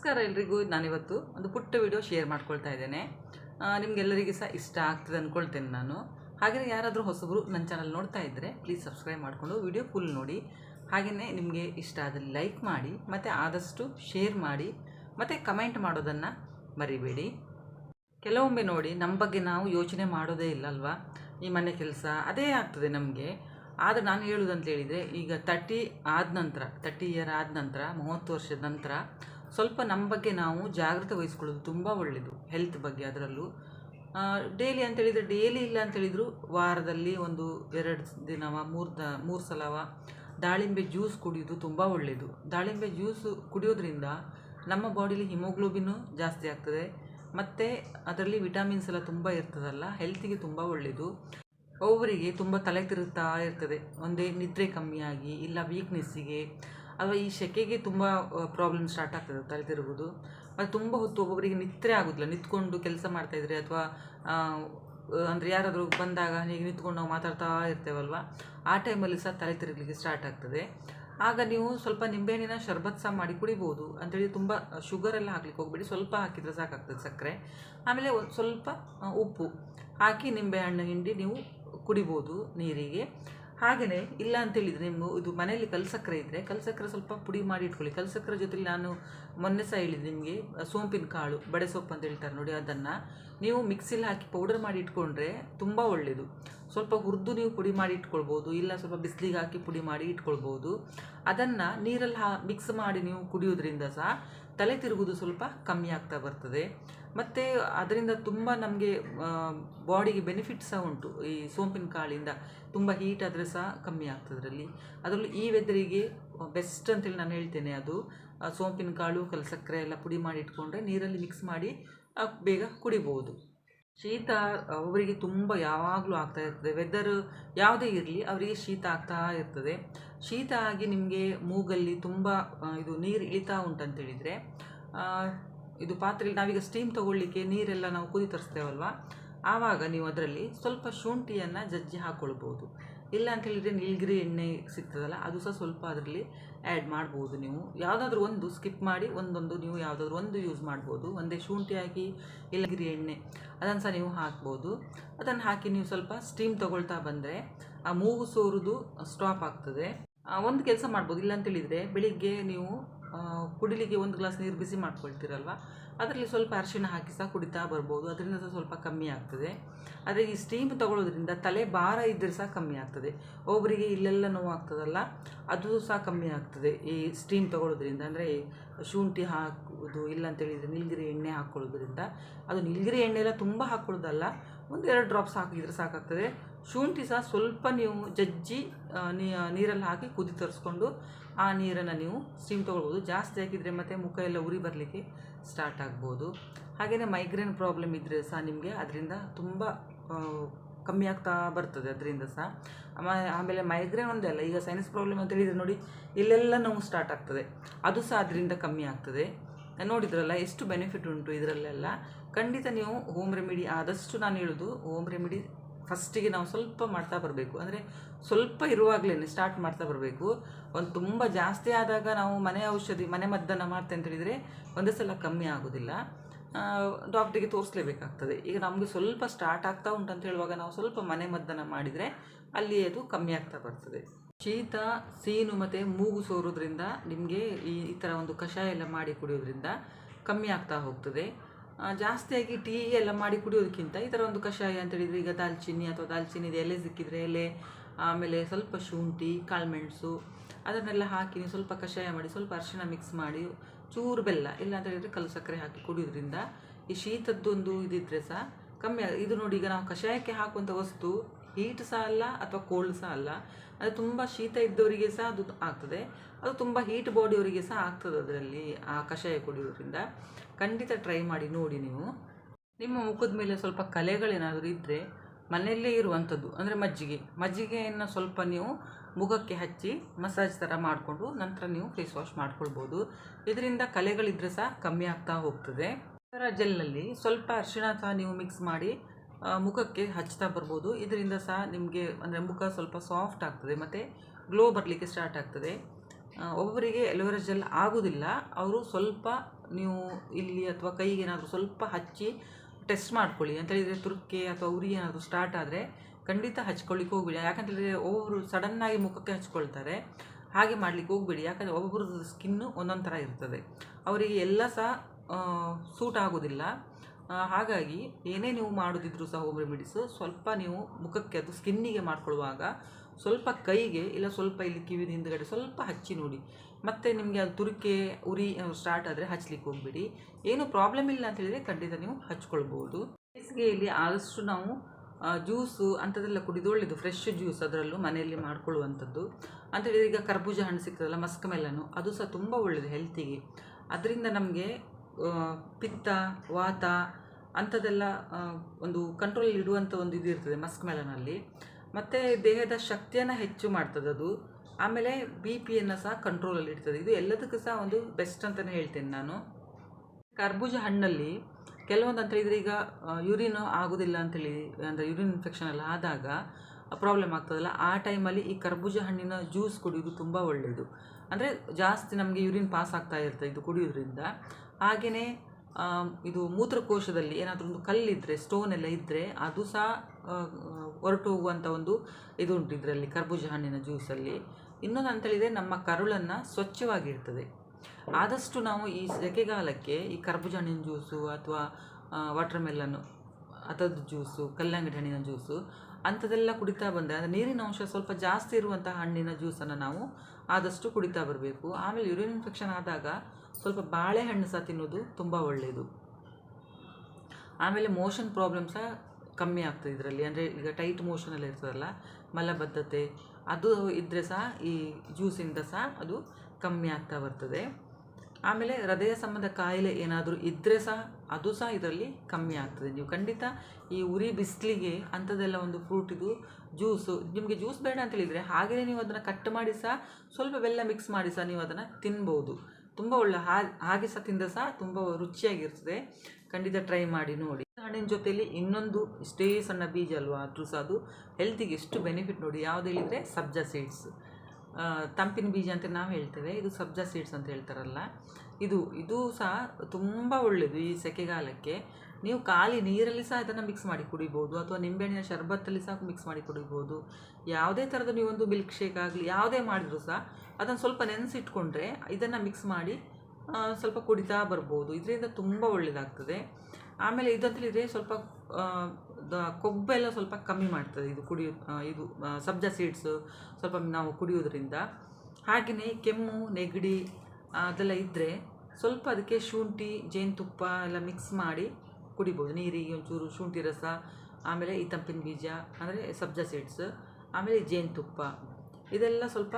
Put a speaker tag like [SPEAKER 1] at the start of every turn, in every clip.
[SPEAKER 1] ನಮಸ್ಕಾರ ಎಲ್ರಿಗೂ. ನಾನಿವತ್ತು ಒಂದು ಪುಟ್ಟ ವಿಡಿಯೋ ಶೇರ್ ಮಾಡ್ಕೊಳ್ತಾ ಇದ್ದೇನೆ. ನಿಮ್ಗೆಲ್ಲರಿಗೆ ಸಹ ಇಷ್ಟ ಆಗ್ತದೆ ಅಂದ್ಕೊಳ್ತೇನೆ ನಾನು. ಹಾಗೆಯೇ ಯಾರಾದರೂ ಹೊಸಬರು ನನ್ನ ಚಾನಲ್ ನೋಡ್ತಾ ಇದ್ದರೆ ಪ್ಲೀಸ್ ಸಬ್ಸ್ಕ್ರೈಬ್ ಮಾಡಿಕೊಂಡು ವಿಡಿಯೋ ಫುಲ್ ನೋಡಿ. ಹಾಗೆಯೇ ನಿಮಗೆ ಇಷ್ಟ ಆದಲ್ಲಿ ಲೈಕ್ ಮಾಡಿ, ಮತ್ತು ಆದಷ್ಟು ಶೇರ್ ಮಾಡಿ, ಮತ್ತು ಕಮೆಂಟ್ ಮಾಡೋದನ್ನು ಮರಿಬೇಡಿ. ಕೆಲವೊಮ್ಮೆ ನೋಡಿ ನಮ್ಮ ಬಗ್ಗೆ ನಾವು ಯೋಚನೆ ಮಾಡೋದೇ ಇಲ್ಲ ಅಲ್ವಾ? ಈ ಮನೆ ಕೆಲಸ ಅದೇ ಆಗ್ತದೆ ನಮಗೆ. ಆದರೆ ನಾನು ಹೇಳುವುದಂತ ಹೇಳಿದರೆ ಈಗ ತರ್ಟಿ ಆದ ನಂತರ ತರ್ಟಿ ಇಯರ್ ಆದ ನಂತರ, ಮೂವತ್ತು ವರ್ಷದ ನಂತರ ಸ್ವಲ್ಪ ನಮ್ಮ ಬಗ್ಗೆ ನಾವು ಜಾಗ್ರತೆ ವಹಿಸ್ಕೊಳ್ಳೋದು ತುಂಬ ಒಳ್ಳೆಯದು ಹೆಲ್ತ್ ಬಗ್ಗೆ ಅದರಲ್ಲೂ. ಡೈಲಿ ಅಂತೇಳಿದರೆ ಡೈಲಿ ಇಲ್ಲ ಅಂತೇಳಿದ್ರು ವಾರದಲ್ಲಿ ಒಂದು ಎರಡು ದಿನವ ಮೂರು ದ ಮೂರು ಸಲವ ದಾಳಿಂಬೆ ಜ್ಯೂಸ್ ಕುಡಿಯೋದು ತುಂಬ ಒಳ್ಳೆಯದು ದಾಳಿಂಬೆ ಜ್ಯೂಸು ಕುಡಿಯೋದ್ರಿಂದ ನಮ್ಮ ಬಾಡಿಲಿ ಹಿಮೋಗ್ಲೋಬಿನ್ ಜಾಸ್ತಿ ಆಗ್ತದೆ, ಮತ್ತು ಅದರಲ್ಲಿ ವಿಟಮಿನ್ಸ್ ಎಲ್ಲ ತುಂಬ ಇರ್ತದಲ್ಲ ಹೆಲ್ತಿಗೆ ತುಂಬ ಒಳ್ಳೆಯದು ಒಬ್ಬರಿಗೆ ತುಂಬ ತಲೆ ತಿರುಗ್ತಾ ಇರ್ತದೆ, ಒಂದೇ ನಿದ್ರೆ ಕಮ್ಮಿಯಾಗಿ ಇಲ್ಲ ವೀಕ್ನೆಸ್ಸಿಗೆ ಅಥವಾ ಈ ಸೆಕೆಗೆ ತುಂಬ ಪ್ರಾಬ್ಲಮ್ ಸ್ಟಾರ್ಟ್ ಆಗ್ತದೆ ತಲೆ ತಿರುಗೋದು ಮತ್ತು ತುಂಬ ಹೊತ್ತು ಒಬ್ಬೊಬ್ಬರಿಗೆ ನಿತ್ರೆ ಆಗೋದಿಲ್ಲ. ನಿಂತ್ಕೊಂಡು ಕೆಲಸ ಮಾಡ್ತಾ ಇದ್ರೆ ಅಥವಾ ಅಂದರೆ ಯಾರಾದರೂ ಬಂದಾಗ ಹೀಗೆ ನಿಂತ್ಕೊಂಡು ನಾವು ಮಾತಾಡ್ತಾ ಇರ್ತೇವಲ್ವ, ಆ ಟೈಮಲ್ಲಿ ಸಹ ತಲೆ ತಿರುಗಲಿಕ್ಕೆ ಸ್ಟಾರ್ಟ್ ಆಗ್ತದೆ. ಆಗ ನೀವು ಸ್ವಲ್ಪ ನಿಂಬೆಹಣ್ಣಿನ ಶರ್ಬತ್ ಸಹ ಮಾಡಿ ಕುಡಿಬೋದು. ಅಂತೇಳಿ ತುಂಬ ಶುಗರ್ ಎಲ್ಲ ಹಾಕ್ಲಿಕ್ಕೆ ಹೋಗ್ಬೇಡಿ. ಸ್ವಲ್ಪ ಹಾಕಿದರೆ ಸಾಕಾಗ್ತದೆ ಸಕ್ಕರೆ. ಆಮೇಲೆ ಸ್ವಲ್ಪ ಉಪ್ಪು ಹಾಕಿ ನಿಂಬೆಹಣ್ಣು ಹಿಂಡಿ ನೀವು ಕುಡಿಬೋದು ನೀರಿಗೆ. ಹಾಗೆಯೇ ಇಲ್ಲ ಅಂತೇಳಿದರೆ ನಿಮ್ಮ ಇದು ಮನೆಯಲ್ಲಿ ಕಲ್ಸಕ್ಕರೆ ಇದ್ದರೆ ಕಲ್ಸಕ್ಕರೆ ಸ್ವಲ್ಪ ಪುಡಿ ಮಾಡಿ ಇಟ್ಕೊಳ್ಳಿ. ಕಲ್ಸಕ್ಕರೆ ಜೊತೆಲಿ ನಾನು ಮೊನ್ನೆ ಸಹ ಹೇಳಿದೆ ನಿಮಗೆ ಸೋಂಪಿನ ಕಾಳು, ಬಡೆ ಸೊಪ್ಪು ಅಂತ ಹೇಳ್ತಾರೆ ನೋಡಿ ಅದನ್ನು. ನೀವು ಮಿಕ್ಸಿಲಿ ಹಾಕಿ ಪೌಡರ್ ಮಾಡಿ ಇಟ್ಕೊಂಡ್ರೆ ತುಂಬ ಒಳ್ಳೆಯದು ಸ್ವಲ್ಪ ಹುರಿದು ನೀವು ಪುಡಿ ಮಾಡಿ ಇಟ್ಕೊಳ್ಬೋದು, ಇಲ್ಲ ಸ್ವಲ್ಪ ಬಿಸಿಲಿಗೆ ಹಾಕಿ ಪುಡಿ ಮಾಡಿ ಇಟ್ಕೊಳ್ಬೋದು. ಅದನ್ನು ನೀರಲ್ಲಿ ಹಾ ಮಿಕ್ಸ್ ಮಾಡಿ ನೀವು ಕುಡಿಯೋದ್ರಿಂದ ಸಹ ತಲೆ ತಿರುಗುದು ಸ್ವಲ್ಪ ಕಮ್ಮಿ ಆಗ್ತಾ ಬರ್ತದೆ. ಮತ್ತು ಅದರಿಂದ ತುಂಬ ನಮಗೆ ಬಾಡಿಗೆ ಬೆನಿಫಿಟ್ ಸಹ ಉಂಟು. ಈ ಸೋಂಪಿನ ಕಾಳಿಂದ ತುಂಬ ಹೀಟ್ ಆದರೆ ಸಹ ಕಮ್ಮಿ ಆಗ್ತದೆ ಅದರಲ್ಲಿ. ಅದರಲ್ಲೂ ಈ ವೆದರಿಗೆ ಬೆಸ್ಟ್ ಅಂತೇಳಿ ನಾನು ಹೇಳ್ತೇನೆ ಅದು. ಸೋಂಪಿನ ಕಾಳು, ಕಲ್ಸಕ್ಕರೆ ಎಲ್ಲ ಪುಡಿ ಮಾಡಿ ಇಟ್ಕೊಂಡ್ರೆ ನೀರಲ್ಲಿ ಮಿಕ್ಸ್ ಮಾಡಿ ಬೇಗ ಕುಡಿಬೋದು. ಶೀತ ಅವರಿಗೆ ತುಂಬ ಯಾವಾಗಲೂ ಆಗ್ತಾ ಇರ್ತದೆ. ವೆದರ್ ಯಾವುದೇ ಇರಲಿ, ಅವರಿಗೆ ಶೀತ ಆಗ್ತಾ ಇರ್ತದೆ. ಶೀತ ಆಗಿ ನಿಮಗೆ ಮೂಗಲ್ಲಿ ತುಂಬ ಇದು ನೀರು ಇಳಿತಾ ಉಂಟಂತೇಳಿದರೆ ಇದು ಪಾತ್ರೆ ನಾವೀಗ ಸ್ಟೀಮ್ ತಗೊಳ್ಳಿಕ್ಕೆ ನೀರೆಲ್ಲ ನಾವು ಕುದಿ ತರಿಸ್ತೇವಲ್ವ? ಆವಾಗ ನೀವು ಅದರಲ್ಲಿ ಸ್ವಲ್ಪ ಶುಂಠಿಯನ್ನು ಜಜ್ಜಿ ಹಾಕ್ಕೊಳ್ಬೋದು ಇಲ್ಲ ಅಂತ ಹೇಳಿದರೆ ನೀಲಗಿರಿ ಎಣ್ಣೆ ಸಿಗ್ತದಲ್ಲ, ಅದು ಸಹ ಸ್ವಲ್ಪ ಅದರಲ್ಲಿ ಆ್ಯಡ್ ಮಾಡ್ಬೋದು ನೀವು. ಯಾವುದಾದ್ರೂ ಒಂದು ಸ್ಕಿಪ್ ಮಾಡಿ ಒಂದೊಂದು ನೀವು ಯಾವುದಾದ್ರೂ ಒಂದು ಯೂಸ್ ಮಾಡ್ಬೋದು. ಒಂದೇ ಶುಂಠಿ ಹಾಕಿ ಇಲ್ಲಗಿರಿ ಎಣ್ಣೆ, ಅದನ್ನು ಸಹ ನೀವು ಹಾಕ್ಬೋದು. ಅದನ್ನು ಹಾಕಿ ನೀವು ಸ್ವಲ್ಪ ಸ್ಟೀಮ್ ತಗೊಳ್ತಾ ಬಂದರೆ ಆ ಮೂಗು ಸೋರುದು ಸ್ಟಾಪ್ ಆಗ್ತದೆ. ಒಂದು ಕೆಲಸ ಮಾಡ್ಬೋದು. ಇಲ್ಲ ಅಂತೇಳಿದರೆ ಬೆಳಿಗ್ಗೆ ನೀವು ಕುಡಿಲಿಕ್ಕೆ ಒಂದು ಗ್ಲಾಸ್ ನೀರು ಬಿಸಿ ಮಾಡ್ಕೊಳ್ತೀರಲ್ವ? ಅದರಲ್ಲಿ ಸ್ವಲ್ಪ ಅರಿಶಿಣ ಹಾಕಿ ಸಹ ಕುಡಿತಾ ಬರ್ಬೋದು. ಅದರಿಂದ ಸಹ ಸ್ವಲ್ಪ ಕಮ್ಮಿ ಆಗ್ತದೆ. ಅದೇ ಈ ಸ್ಟೀಮ್ ತಗೊಳ್ಳೋದ್ರಿಂದ ತಲೆ ಭಾರ ಇದ್ದರೆ ಸಹ ಕಮ್ಮಿ ಆಗ್ತದೆ. ಒಬ್ಬರಿಗೆ ಇಲ್ಲೆಲ್ಲ ನೋವು ಆಗ್ತದಲ್ಲ ಅದು ಸಹ ಕಮ್ಮಿ ಆಗ್ತದೆ. ಈ ಸ್ಟೀಮ್ ತಗೊಳ್ಳೋದ್ರಿಂದ ಅಂದರೆ ಶುಂಠಿ ಹಾಕುವುದು, ಇಲ್ಲ ಅಂತೇಳಿದರೆ ನೀಲಗಿರಿ ಎಣ್ಣೆ ಹಾಕ್ಕೊಳ್ಳೋದ್ರಿಂದ ಅದು ನೀಲಗಿರಿ ಎಣ್ಣೆ ಎಲ್ಲ ತುಂಬ ಹಾಕ್ಕೊಳ್ಳೋದಲ್ಲ ಒಂದು ಎರಡು ಡ್ರಾಪ್ಸ್ ಹಾಕಿದರೆ ಸಾಕಾಗ್ತದೆ. ಶುಂಠಿ ಸಹ ಸ್ವಲ್ಪ ನೀವು ಜಜ್ಜಿ ನೀರಲ್ಲಿ ಹಾಕಿ ಕುದಿ ತರಿಸ್ಕೊಂಡು ಆ ನೀರನ್ನು ನೀವು ಸ್ಟೀಮ್ ತೊಗೊಳ್ಬೋದು. ಜಾಸ್ತಿ ಹಾಕಿದರೆ ಮತ್ತು ಮುಖ ಎಲ್ಲ ಉರಿ ಬರಲಿಕ್ಕೆ ಸ್ಟಾರ್ಟ್ ಆಗ್ಬೋದು. ಹಾಗೆಯೇ ಮೈಗ್ರೇನ್ ಪ್ರಾಬ್ಲಮ್ ಇದ್ದರೆ ಸಹ ನಿಮಗೆ ಅದರಿಂದ ತುಂಬ ಕಮ್ಮಿ ಆಗ್ತಾ ಬರ್ತದೆ ಅದರಿಂದ ಸಹ. ಆಮ- ಆಮೇಲೆ ಮೈಗ್ರೇನ್ ಒಂದೇ ಅಲ್ಲ, ಈಗ ಸೈನಸ್ ಪ್ರಾಬ್ಲಮ್ ಅಂತ ಹೇಳಿದರೆ ನೋಡಿ, ಇಲ್ಲೆಲ್ಲ ನೋವು ಸ್ಟಾರ್ಟ್ ಆಗ್ತದೆ. ಅದು ಸಹ ಅದರಿಂದ ಕಮ್ಮಿ ಆಗ್ತದೆ. ನೋಡಿದ್ರಲ್ಲ, ಎಷ್ಟು ಬೆನಿಫಿಟ್ ಉಂಟು ಇದರಲ್ಲೆಲ್ಲ? ಖಂಡಿತ ನೀವು ಹೋಮ್ ರೆಮಿಡಿ ಆದಷ್ಟು ನಾನು ಹೇಳೋದು ಹೋಮ್ ರೆಮಿಡಿ ಫಸ್ಟಿಗೆ ನಾವು ಸ್ವಲ್ಪ ಮಾಡ್ತಾ ಬರಬೇಕು. ಅಂದರೆ ಸ್ವಲ್ಪ ಇರುವಾಗಲೇ ಸ್ಟಾರ್ಟ್ ಮಾಡ್ತಾ ಬರಬೇಕು. ಒಂದು ತುಂಬ ಜಾಸ್ತಿ ಆದಾಗ ನಾವು ಮನೆ ಔಷಧಿ, ಮನೆ ಮದ್ದನ್ನು ಮಾಡ್ತೆ ಅಂತ ಹೇಳಿದರೆ ಒಂದೇ ಸಲ ಕಮ್ಮಿ ಆಗೋದಿಲ್ಲ. ಡಾಕ್ಟ್ರಿಗೆ ತೋರಿಸ್ಲೇಬೇಕಾಗ್ತದೆ. ಈಗ ನಮಗೆ ಸ್ವಲ್ಪ ಸ್ಟಾರ್ಟ್ ಆಗ್ತಾ ಉಂಟು ಅಂತ ಹೇಳುವಾಗ ನಾವು ಸ್ವಲ್ಪ ಮನೆ ಮದ್ದನ್ನು ಮಾಡಿದರೆ ಅಲ್ಲಿ ಅದು ಕಮ್ಮಿ ಆಗ್ತಾ ಬರ್ತದೆ. ಶೀತ, ಸೀನು ಮತ್ತು ಮೂಗು ಸೋರೋದ್ರಿಂದ ನಿಮಗೆ ಈ ಈ ಥರ ಒಂದು ಕಷಾಯ ಎಲ್ಲ ಮಾಡಿ ಕುಡಿಯೋದ್ರಿಂದ ಕಮ್ಮಿ ಆಗ್ತಾ ಹೋಗ್ತದೆ. ಜಾಸ್ತಿಯಾಗಿ ಟೀ ಎಲ್ಲ ಮಾಡಿ ಕುಡಿಯೋದಕ್ಕಿಂತ ಈ ಥರ ಒಂದು ಕಷಾಯ ಅಂತ ಹೇಳಿದರೆ ಈಗ ದಾಲ್ಚಿನ್ನಿ ಅಥವಾ ದಾಲ್ಚಿನ್ನಿದು ಎಲೆ ಸಿಕ್ಕಿದರೆ ಎಲೆ, ಆಮೇಲೆ ಸ್ವಲ್ಪ ಶುಂಠಿ, ಕಾಳುಮೆಣಸು, ಅದನ್ನೆಲ್ಲ ಹಾಕಿ ಸ್ವಲ್ಪ ಕಷಾಯ ಮಾಡಿ, ಸ್ವಲ್ಪ ಅರಿಶಿಣ ಮಿಕ್ಸ್ ಮಾಡಿ, ಚೂರು ಬೆಲ್ಲ, ಇಲ್ಲ ಅಂತ ಹೇಳಿದರೆ ಕಲ್ಲು ಸಕ್ಕರೆ ಹಾಕಿ ಕುಡಿಯೋದ್ರಿಂದ ಈ ಶೀತದ್ದೊಂದು ಇದಿದ್ರೆ ಸಹ ಕಮ್ಮಿ ಇದು ನೋಡಿ ಈಗ ನಾವು ಕಷಾಯಕ್ಕೆ ಹಾಕುವಂಥ ವಸ್ತು ಹೀಟ್ ಸಹ ಅಲ್ಲ ಅಥವಾ ಕೋಲ್ಡ್ ಸಹ ಅಲ್ಲ. ಅದು ತುಂಬ ಶೀತ ಇದ್ದವರಿಗೆ ಸಹ ಅದು ಆಗ್ತದೆ. ಅದು ತುಂಬ ಹೀಟ್ ಬಾಡಿಯವರಿಗೆ ಸಹ ಆಗ್ತದೆ ಅದರಲ್ಲಿ ಆ ಕಷಾಯ ಕುಡಿಯೋದ್ರಿಂದ. ಖಂಡಿತ ಟ್ರೈ ಮಾಡಿ ನೋಡಿ ನೀವು. ನಿಮ್ಮ ಮುಖದ ಮೇಲೆ ಸ್ವಲ್ಪ ಕಲೆಗಳೇನಾದರೂ ಇದ್ದರೆ ಮನೆಯಲ್ಲೇ ಇರುವಂಥದ್ದು, ಅಂದರೆ ಮಜ್ಜಿಗೆ. ಮಜ್ಜಿಗೆಯನ್ನು ಸ್ವಲ್ಪ ನೀವು ಮುಖಕ್ಕೆ ಹಚ್ಚಿ ಮಸಾಜ್ ಥರ ಮಾಡಿಕೊಂಡು ನಂತರ ನೀವು ಫೇಸ್ ವಾಶ್ ಮಾಡ್ಕೊಳ್ಬೋದು. ಇದರಿಂದ ಕಲೆಗಳಿದ್ರೆ ಸಹ ಕಮ್ಮಿ ಆಗ್ತಾ ಹೋಗ್ತದೆ. ಇದರ ಜೆಲ್ನಲ್ಲಿ ಸ್ವಲ್ಪ ಅರಿಶಿಣ ಸಹ ನೀವು ಮಿಕ್ಸ್ ಮಾಡಿ ಮುಖಕ್ಕೆ ಹಚ್ತಾ ಬರ್ಬೋದು. ಇದರಿಂದ ಸಹ ನಿಮಗೆ ಅಂದರೆ ಮುಖ ಸ್ವಲ್ಪ ಸಾಫ್ಟ್ ಆಗ್ತದೆ. ಮತ್ತು ಗ್ಲೋ ಬರಲಿಕ್ಕೆ ಸ್ಟಾರ್ಟ್ ಆಗ್ತದೆ. ಒಬ್ಬೊಬ್ಬರಿಗೆ ಎಲೋವೆರಾ ಜೆಲ್ ಆಗೋದಿಲ್ಲ. ಅವರು ಸ್ವಲ್ಪ ನೀವು ಇಲ್ಲಿ ಅಥವಾ ಕೈಗೆ ಏನಾದರೂ ಸ್ವಲ್ಪ ಹಚ್ಚಿ ಟೆಸ್ಟ್ ಮಾಡ್ಕೊಳ್ಳಿ. ಅಂತ ಹೇಳಿದರೆ ತುರ್ಕೆ ಅಥವಾ ಉರಿ ಏನಾದರೂ ಸ್ಟಾರ್ಟ್ ಆದರೆ ಖಂಡಿತ ಹಚ್ಕೊಳ್ಳಿಕ್ಕೆ ಹೋಗ್ಬೇಡಿ. ಯಾಕಂತೇಳಿದರೆ ಒಬ್ಬೊಬ್ಬರು ಸಡನ್ನಾಗಿ ಮುಖಕ್ಕೆ ಹಚ್ಕೊಳ್ತಾರೆ. ಹಾಗೆ ಮಾಡಲಿಕ್ಕೆ ಹೋಗಬೇಡಿ. ಯಾಕಂದರೆ ಒಬ್ಬೊಬ್ರದ್ದು ಸ್ಕಿನ್ನು ಒಂದೊಂದು ಥರ ಇರ್ತದೆ. ಅವರಿಗೆ ಎಲ್ಲ ಸಹ ಸೂಟ್ ಆಗೋದಿಲ್ಲ. ಹಾಗಾಗಿ ಏನೇ ನೀವು ಮಾಡೋದಿದ್ರು ಸಹ ಹೋಮ್ ರೆಮಿಡೀಸ್ ಸ್ವಲ್ಪ ನೀವು ಮುಖಕ್ಕೆ ಅದು ಸ್ಕಿನ್ನಿಗೆ ಮಾಡ್ಕೊಳ್ಳುವಾಗ ಸ್ವಲ್ಪ ಕೈಗೆ ಇಲ್ಲ ಸ್ವಲ್ಪ ಇಲ್ಲಿ ಕಿವಿದ ಹಿಂದ್ಗಡೆ ಸ್ವಲ್ಪ ಹಚ್ಚಿ ನೋಡಿ. ಮತ್ತೆ ನಿಮಗೆ ಅದು ತುರಿಕೆ, ಉರಿ ಸ್ಟಾರ್ಟ್ ಆದರೆ ಹಚ್ಚಲಿಕ್ಕೆ ಹೋಗ್ಬೇಡಿ. ಏನು ಪ್ರಾಬ್ಲಮ್ ಇಲ್ಲ ಅಂತ ಹೇಳಿದರೆ ಖಂಡಿತ ನೀವು ಹಚ್ಕೊಳ್ಬೋದು ಬೇಸಿಗೆಯಲ್ಲಿ ಆದಷ್ಟು ನಾವು ಜ್ಯೂಸು ಅಂಥದ್ದೆಲ್ಲ ಕುಡಿದು ಒಳ್ಳೆಯದು ಫ್ರೆಶ್ ಜ್ಯೂಸ್ ಅದರಲ್ಲೂ ಮನೆಯಲ್ಲಿ ಮಾಡ್ಕೊಳ್ಳುವಂಥದ್ದು. ಅಂತ ಹೇಳಿದರೆ ಈಗ ಕರ್ಬೂಜ ಹಣ್ಣು ಸಿಗ್ತದಲ್ಲ ಮಸ್ಕ್ ಅದು ಸಹ ತುಂಬ ಒಳ್ಳೆಯದು ಹೆಲ್ತಿಗೆ ಅದರಿಂದ ನಮಗೆ ಪಿತ್ತ, ವಾತ, ಅಂಥದ್ದೆಲ್ಲ ಒಂದು ಕಂಟ್ರೋಲ್ ಇಡುವಂಥ ಒಂದು ಇದು ಇರ್ತದೆ ಮಸ್ಕ್ ಮೆಲನಲ್ಲಿ. ಮತ್ತು ದೇಹದ ಶಕ್ತಿಯನ್ನು ಹೆಚ್ಚು ಮಾಡ್ತದೆ ಅದು. ಆಮೇಲೆ ಬಿ ಪಿಯನ್ನು ಸಹ ಕಂಟ್ರೋಲಲ್ಲಿ ಇಡ್ತದೆ. ಇದು ಎಲ್ಲದಕ್ಕೂ ಸಹ ಒಂದು ಬೆಸ್ಟ್ ಅಂತಲೇ ಹೇಳ್ತೇನೆ ನಾನು. ಕರ್ಬೂಜ ಹಣ್ಣಲ್ಲಿ ಕೆಲವೊಂದು ಅಂತ ಹೇಳಿದರೆ ಈಗ ಯೂರಿನ್ ಆಗೋದಿಲ್ಲ ಅಂತೇಳಿ ಅಂದರೆ ಯೂರಿನ್ ಇನ್ಫೆಕ್ಷನ್ ಎಲ್ಲ ಆದಾಗ ಪ್ರಾಬ್ಲಮ್ ಆಗ್ತದಲ್ಲ. ಆ ಟೈಮಲ್ಲಿ ಈ ಕರ್ಬೂಜ ಹಣ್ಣಿನ ಜ್ಯೂಸ್ ಕುಡಿಯೋದು ತುಂಬ ಒಳ್ಳೆಯದು ಅಂದರೆ ಜಾಸ್ತಿ ನಮಗೆ ಯೂರಿನ್ ಪಾಸ್ ಆಗ್ತಾ ಇರ್ತದೆ ಇದು ಕುಡಿಯೋದ್ರಿಂದ ಹಾಗೆಯೇ ಇದು ಮೂತ್ರಕೋಶದಲ್ಲಿ ಏನಾದರೂ ಒಂದು ಕಲ್ಲಿದ್ದರೆ ಸ್ಟೋನ್ ಎಲ್ಲ ಇದ್ದರೆ ಅದು ಸಹ ಹೊರಟು ಹೋಗುವಂಥ ಒಂದು ಇದು ಉಂಟು ಇದರಲ್ಲಿ ಕರ್ಬೂಜ ಹಣ್ಣಿನ ಜ್ಯೂಸಲ್ಲಿ ಇನ್ನೊಂದು ಅಂತೇಳಿದರೆ ನಮ್ಮ ಕರುಳನ್ನು ಸ್ವಚ್ಛವಾಗಿರ್ತದೆ. ಆದಷ್ಟು ನಾವು ಈ ಸೆಕೆಗಾಲಕ್ಕೆ ಈ ಕರ್ಬೂಜ ಹಣ್ಣಿನ ಜ್ಯೂಸು ಅಥವಾ ವಾಟರ್ ಮೆಲನ್ನು ಅಥದ್ದು ಜ್ಯೂಸು ಕಲ್ಲಂಗಡಿ ಹಣ್ಣಿನ ಜ್ಯೂಸು ಅಂಥದ್ದೆಲ್ಲ ಕುಡಿತಾ ಬಂದರೆ, ಅಂದರೆ ನೀರಿನ ಅಂಶ ಸ್ವಲ್ಪ ಜಾಸ್ತಿ ಇರುವಂಥ ಹಣ್ಣಿನ ಜ್ಯೂಸನ್ನು ನಾವು ಆದಷ್ಟು ಕುಡಿತಾ ಬರಬೇಕು. ಆಮೇಲೆ ಯೂರಿನ್ ಇನ್ಫೆಕ್ಷನ್ ಆದಾಗ ಸ್ವಲ್ಪ ಬಾಳೆಹಣ್ಣು ಸಹ ತಿನ್ನೋದು ತುಂಬ ಒಳ್ಳೆಯದು ಆಮೇಲೆ ಮೋಷನ್ ಪ್ರಾಬ್ಲಮ್ ಸಹ ಕಮ್ಮಿ ಆಗ್ತದೆ ಇದರಲ್ಲಿ. ಅಂದರೆ ಈಗ ಟೈಟ್ ಮೋಷನ್ ಎಲ್ಲ ಇರ್ತದಲ್ಲ, ಮಲಬದ್ಧತೆ ಅದು ಇದ್ದರೆ ಸಹ ಈ ಜ್ಯೂಸಿಂದ ಸಹ ಅದು ಕಮ್ಮಿ ಆಗ್ತಾ ಬರ್ತದೆ. ಆಮೇಲೆ ಹೃದಯ ಸಂಬಂಧ ಕಾಯಿಲೆ ಏನಾದರೂ ಇದ್ದರೆ ಸಹ ಅದು ಸಹ ಇದರಲ್ಲಿ ಕಮ್ಮಿ ಆಗ್ತದೆ. ನೀವು ಖಂಡಿತ ಈ ಉರಿ ಬಿಸಿಲಿಗೆ ಅಂಥದ್ದೆಲ್ಲ ಒಂದು ಫ್ರೂಟ್ ಇದು ಜ್ಯೂಸು ನಿಮಗೆ ಜ್ಯೂಸ್ ಬೇಡ ಅಂತ ಹೇಳಿದರೆ ಹಾಗೆಯೇ ನೀವು ಅದನ್ನು ಕಟ್ ಮಾಡಿ ಸಹ ಸ್ವಲ್ಪ ಬೆಲ್ಲ ಮಿಕ್ಸ್ ಮಾಡಿ ಸಹ ನೀವು ಅದನ್ನು ತಿನ್ಬೋದು. ತುಂಬ ಒಳ್ಳೆ ಹಾಗೆ ಸಹ ತಿಂದ ಸಹ ತುಂಬ ರುಚಿಯಾಗಿರ್ತದೆ. ಖಂಡಿತ ಟ್ರೈ ಮಾಡಿ ನೋಡಿ. ಹಣ್ಣಿನ ಜೊತೆಯಲ್ಲಿ ಇನ್ನೊಂದು ಇಷ್ಟೇ ಸಣ್ಣ ಬೀಜ ಅಲ್ವಾ ಆದರೂ ಸಹ ಅದು ಹೆಲ್ತಿಗೆ ಎಷ್ಟು ಬೆನಿಫಿಟ್ ನೋಡಿ. ಯಾವುದು ಹೇಳಿದರೆ ಸಬ್ಜಾ ಸೀಡ್ಸ್ ತಂಪಿನ ಬೀಜ ಅಂತ ನಾವು ಹೇಳ್ತೇವೆ. ಇದು ಸಬ್ಜಾ ಸೀಡ್ಸ್ ಅಂತ ಹೇಳ್ತಾರಲ್ಲ. ಇದು ಇದು ಸಹ ತುಂಬ ಒಳ್ಳೆಯದು ಈ ಸೆಕೆಗಾಲಕ್ಕೆ. ನೀವು ಖಾಲಿ ನೀರಲ್ಲಿ ಸಹ ಇದನ್ನು ಮಿಕ್ಸ್ ಮಾಡಿ ಕುಡಿಬೋದು, ಅಥವಾ ನಿಂಬೆಹಣ್ಣಿನ ಶರ್ಬತ್ತಲ್ಲಿ ಸಹ ಮಿಕ್ಸ್ ಮಾಡಿ ಕುಡಿಬೋದು. ಯಾವುದೇ ಥರದ ನೀವೊಂದು ಮಿಲ್ಕ್ ಶೇಕ್ ಆಗಲಿ, ಯಾವುದೇ ಮಾಡಿದರೂ ಸಹ ಅದನ್ನು ಸ್ವಲ್ಪ ನೆನೆಸಿಟ್ಕೊಂಡ್ರೆ ಇದನ್ನು ಮಿಕ್ಸ್ ಮಾಡಿ ಸ್ವಲ್ಪ ಕುಡಿತಾ ಬರ್ಬೋದು. ಇದರಿಂದ ತುಂಬ ಒಳ್ಳೆಯದಾಗ್ತದೆ ಆಮೇಲೆ ಇದಂತ ಹೇಳಿದರೆ ಸ್ವಲ್ಪ ಕೊಬ್ಬೆಲ್ಲ ಸ್ವಲ್ಪ ಕಮ್ಮಿ ಮಾಡ್ತದೆ ಇದು ಕುಡಿಯೋ ಇದು ಸಬ್ಜಾ ಸೀಡ್ಸು ಸ್ವಲ್ಪ ನಾವು ಕುಡಿಯೋದ್ರಿಂದ. ಹಾಗೆಯೇ ಕೆಮ್ಮು, ನೆಗಡಿ ಅದೆಲ್ಲ ಇದ್ದರೆ ಸ್ವಲ್ಪ ಅದಕ್ಕೆ ಶುಂಠಿ, ಜೇನುತುಪ್ಪ ಎಲ್ಲ ಮಿಕ್ಸ್ ಮಾಡಿ ಕುಡಿಬೋದು, ನೀರಿಗೆ ಒಂಚೂರು ಶುಂಠಿ ರಸ, ಆಮೇಲೆ ಈ ತಂಪಿನ ಬೀಜ, ಅಂದರೆ ಸಬ್ಜಾ ಸೀಡ್ಸ್, ಆಮೇಲೆ ಜೇನುತುಪ್ಪ, ಇದೆಲ್ಲ ಸ್ವಲ್ಪ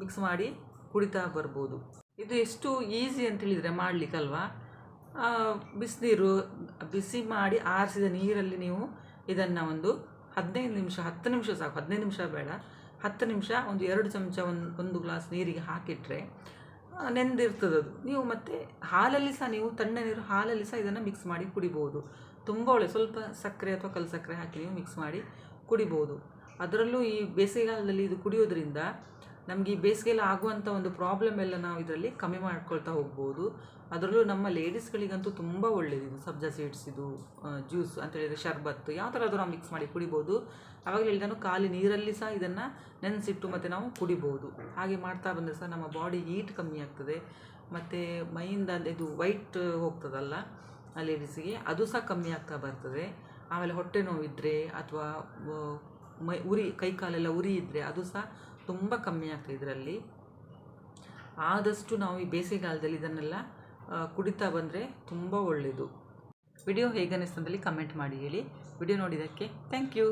[SPEAKER 1] ಮಿಕ್ಸ್ ಮಾಡಿ ಕುಡಿತಾ ಬರ್ಬೋದು. ಇದು ಎಷ್ಟು ಈಸಿ ಅಂತ ಹೇಳಿದರೆ ಮಾಡಲಿಕ್ಕಲ್ವಾ? ಬಿಸಿನೀರು ಬಿಸಿ ಮಾಡಿ ಆರಿಸಿದ ನೀರಲ್ಲಿ ನೀವು ಇದನ್ನು ಒಂದು ಹದಿನೈದು ನಿಮಿಷ, ಹತ್ತು ನಿಮಿಷ ಸಾಕು, ಹದಿನೈದು ನಿಮಿಷ ಬೇಡ. ಹತ್ತು ನಿಮಿಷ ಒಂದು ಎರಡು ಚಮಚ ಒಂದು ಒಂದು ಗ್ಲಾಸ್ ನೀರಿಗೆ ಹಾಕಿಟ್ರೆ ಆ, ನೆಂದಿರ್ತದೆ ಅದು ನೀವು ಮತ್ತೆ ಹಾಲಲ್ಲಿ ಸಹ ನೀವು ತಣ್ಣನೀರು ಹಾಲಲ್ಲಿ ಸಹ ಇದನ್ನು ಮಿಕ್ಸ್ ಮಾಡಿ ಕುಡಿಬೋದು. ತುಂಬ ಒಳ್ಳೆ ಸ್ವಲ್ಪ ಸಕ್ಕರೆ ಅಥವಾ ಕಲ್ಲು ಸಕ್ಕರೆ ಹಾಕಿ ನೀವು ಮಿಕ್ಸ್ ಮಾಡಿ ಕುಡಿಬೋದು. ಅದರಲ್ಲೂ ಈ ಬೇಸಿಗೆಗಾಲದಲ್ಲಿ ಇದು ಕುಡಿಯೋದ್ರಿಂದ ನಮಗೆ ಈ ಬೇಸಿಗೆಯಲ್ಲಿ ಆಗುವಂಥ ಒಂದು ಪ್ರಾಬ್ಲಮ್ ಎಲ್ಲ ನಾವು ಇದರಲ್ಲಿ ಕಮ್ಮಿ ಮಾಡ್ಕೊಳ್ತಾ ಹೋಗ್ಬೋದು. ಅದರಲ್ಲೂ ನಮ್ಮ ಲೇಡೀಸ್ಗಳಿಗಂತೂ ತುಂಬ ಒಳ್ಳೇದು ಸಬ್ಜಾ ಸೀಡ್ಸ್ ಇದು ಜ್ಯೂಸ್ ಅಂತ ಹೇಳಿದರೆ ಶರ್ಬತ್ತು, ಯಾವ ಥರ ನಾವು ಮಿಕ್ಸ್ ಮಾಡಿ ಕುಡಿಬೋದು. ಆವಾಗ ಹೇಳಿದಾನು ಖಾಲಿ ನೀರಲ್ಲಿ ಸಹ ಇದನ್ನು ನೆನೆಸಿಟ್ಟು ಮತ್ತು ನಾವು ಕುಡಿಬೋದು. ಹಾಗೆ ಮಾಡ್ತಾ ಬಂದರೆ ಸಹ ನಮ್ಮ ಬಾಡಿ ಹೀಟ್ ಕಮ್ಮಿ ಆಗ್ತದೆ. ಮತ್ತು ಮೈಯಿಂದ ಇದು ವೈಟ್ ಹೋಗ್ತದಲ್ಲ ಲೇಡೀಸಿಗೆ ಅದು ಸಹ ಕಮ್ಮಿ ಆಗ್ತಾ ಬರ್ತದೆ. ಆಮೇಲೆ ಹೊಟ್ಟೆ ನೋವಿದ್ದರೆ ಅಥವಾ ಮೈ, ಉರಿ, ಕೈ ಕಾಲೆಲ್ಲ ಉರಿ ಇದ್ದರೆ ಅದು ಸಹ ತುಂಬ ಕಮ್ಮಿ ಆಗ್ತದೆ ಇದರಲ್ಲಿ. ಆದಷ್ಟು ನಾವು ಈ ಬೇಸಿಗೆಗಾಲದಲ್ಲಿ ಇದನ್ನೆಲ್ಲ ಕುಡಿತಾ ಬಂದರೆ ತುಂಬ ಒಳ್ಳೆಯದು ವಿಡಿಯೋ ಹೇಗನ್ನಿಸ್ತಂದಲ್ಲಿ ಕಮೆಂಟ್ ಮಾಡಿ ಹೇಳಿ. ವಿಡಿಯೋ ನೋಡಿದ್ದಕ್ಕೆ ಥ್ಯಾಂಕ್ ಯು